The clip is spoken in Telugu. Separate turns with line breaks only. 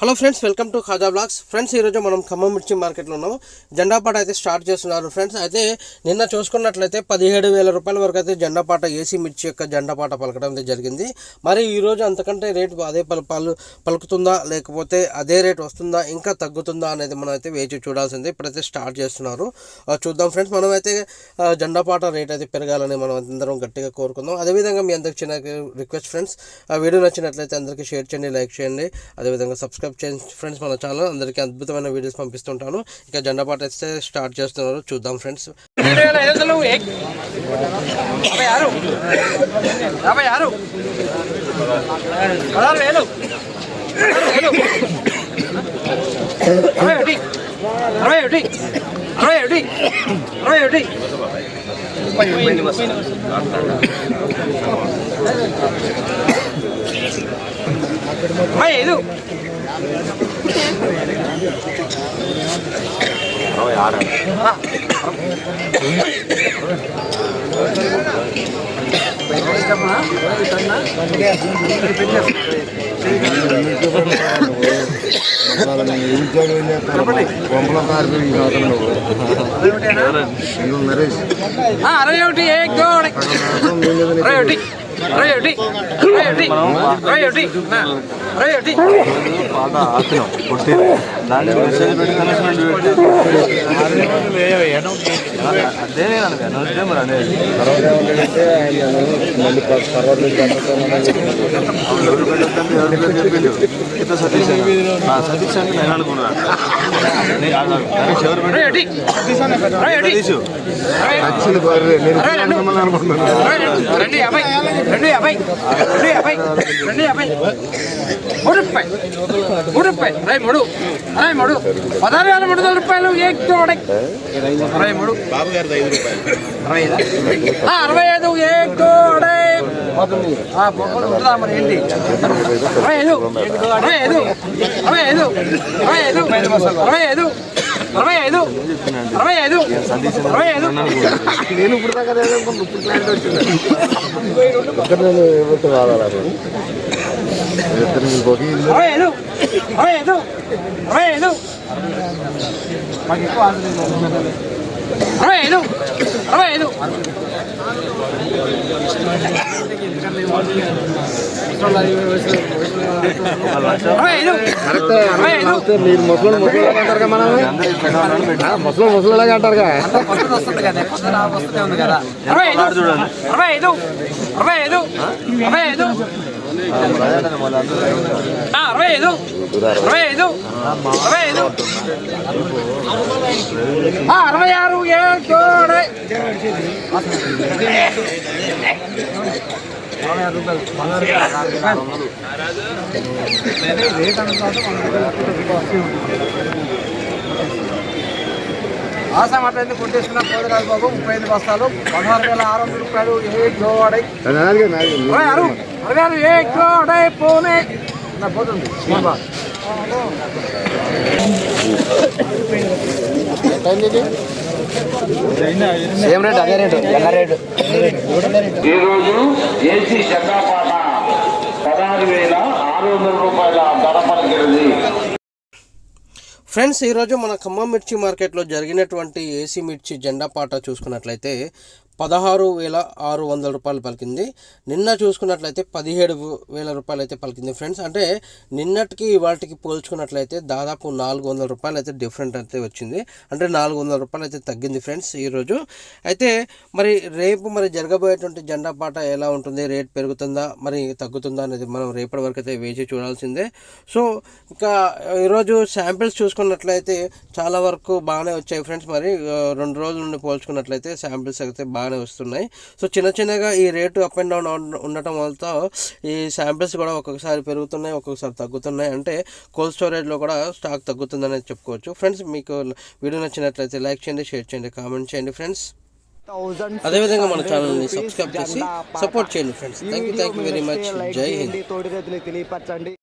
Hello friends welcome to Khaja blogs. Friends ఈరోజు మనం ఖమ్మం మిర్చి మార్కెట్లో ఉన్నాము. జెండా పాట అయితే స్టార్ట్ చేస్తున్నారు ఫ్రెండ్స్. అయితే నిన్న చూసుకున్నట్లయితే పదిహేడు వేల రూపాయల వరకు అయితే జెండా పాట ఏసీ మిర్చి యొక్క జెండా పాట పలకడం అయితే జరిగింది. మరి ఈరోజు అంతకంటే రేటు అదే పలు పలు పలుకుతుందా? లేకపోతే అదే రేట్ వస్తుందా? ఇంకా తగ్గుతుందా? అనేది మనం అయితే వేచి చూడాల్సిందే. ఇప్పుడైతే స్టార్ట్ చేస్తున్నారు. చూద్దాం ఫ్రెండ్స్. మనం అయితే జెండా పాట రేట్ అయితే పెరగాలని మనం అందరం గట్టిగా కోరుకుందాం. అదేవిధంగా మీ అందరికి చిన్న రిక్వెస్ట్ ఫ్రెండ్స్. వీడియో నచ్చినట్లయితే అందరికీ షేర్ చేయండి లైక్ చేయండి. అదేవిధంగా సబ్స్క్రైబ్ సబ్స్క్రైబ్ చేయండి ఫ్రెండ్స్ మన ఛానల్ అందరికీ అద్భుతమైన వీడియోస్ పంపిస్తుంటాను. ఇక జెండా పాట అయితే స్టార్ట్ చేస్తున్నారు చూద్దాం ఫ్రెండ్స్.
అరవై ఒకటి అరవై ఆరు ఉద్యోగం చేస్తారు
బొమ్మల కార్మికులు నరేష్
అరవై ఒకటి అరవై
പാടാ ആത്തിനോ సతీష్ అంటే నేను
అనుకున్నాను రెండు యాభై రెండు యాభై రెండు యాభై రెండు యాభై మూడు రూపాయి మూడు అరవై మూడు పదహారు వేల మూడు వందల రూపాయలు దోడ అరవై మూడు. అరవై ఐదా? అరవై బొక్కలు ఉంటుందా మరి ఏంటి? అరవై ఐదు. అరవై ఐదు. అరవై ఐదు. అరవై ఐదు. అరవై ఐదు. అరవై ఐదు. అరవై ఐదు. అరవై ఐదు.
నేను ఇప్పుడు దాకా. ఇప్పుడు క్లారిటీ వచ్చింది.
Detenerme un poquito. ¡Oye, tú! ¡Oye, tú! ¡Oye, tú!
¡Oye,
tú! ¡Oye,
tú! మీరు ముసలు ముసలు అంటారు కదా మనల్ని ముసలు ముసలులాగా అంటారు కదా
అరవై ఐదు అరవై ఐదు అరవై ఐదు అరవై ఆరు ఏడే ఆసాం అట్లయితే కొట్టేసుకున్న పోదరాజు బాబు ముప్పై ఐదు బస్తాలు పదహారు వేల ఆరు వందల రూపాయలు ఏ
జోవాడై
అరవై ఆరు పోతుంది బాబా.
సేమ్ రేట్ అదే రేటు ఎలా రేటు.
ఈరోజు ఏసీ జెండాపాట పదహారు వేల ఆరు వందల రూపాయల ధర పలికినది
ఫ్రెండ్స్ ఈరోజు మన ఖమ్మం మిర్చి మార్కెట్లో జరిగినటువంటి ఏసీ మిర్చి జెండా పాట చూసుకున్నట్లయితే పదహారు వేల ఆరు వందల రూపాయలు పలికింది. నిన్న చూసుకున్నట్లయితే పదిహేడు వేల రూపాయలు అయితే పలికింది ఫ్రెండ్స్. అంటే నిన్నటికి వాటికి పోల్చుకున్నట్లయితే దాదాపు నాలుగు వందల రూపాయలు అయితే డిఫరెంట్ అయితే వచ్చింది. అంటే నాలుగు వందల రూపాయలు అయితే తగ్గింది ఫ్రెండ్స్ ఈరోజు. అయితే మరి రేపు మరి జరగబోయేటువంటి జెండా పాట ఎలా ఉంటుంది? రేట్ పెరుగుతుందా? మరి తగ్గుతుందా అనేది మనం రేపటి వరకు అయితే వేచి చూడాల్సిందే. సో ఇంకా ఈరోజు శాంపిల్స్ చూసుకున్నట్లయితే చాలా వరకు బాగానే వచ్చాయి ఫ్రెండ్స్. మరి రెండు రోజుల నుండి పోల్చుకున్నట్లయితే శాంపిల్స్ అయితే బాగా బాగానే వస్తున్నాయి. సో చిన్న చిన్నగా ఈ రేటు అప్ అండ్ డౌన్ ఉండటం వల్ల ఈ శాంపిల్స్ కూడా ఒక్కొక్కసారి పెరుగుతున్నాయి ఒక్కొక్కసారి తగ్గుతున్నాయి. అంటే కోల్డ్ స్టోరేజ్లో కూడా స్టాక్ తగ్గుతుందనే చెప్పుకోవచ్చు. ఫ్రెండ్స్ మీకు వీడియో నచ్చినట్లయితే లైక్ చేయండి షేర్ చేయండి కామెంట్ చేయండి ఫ్రెండ్స్ అదేవిధంగా మన ఛానల్ని సబ్స్క్రైబ్ చేసి సపోర్ట్ చేయండి friends thank you thank you very much Jai Hind
తెలియపరచండి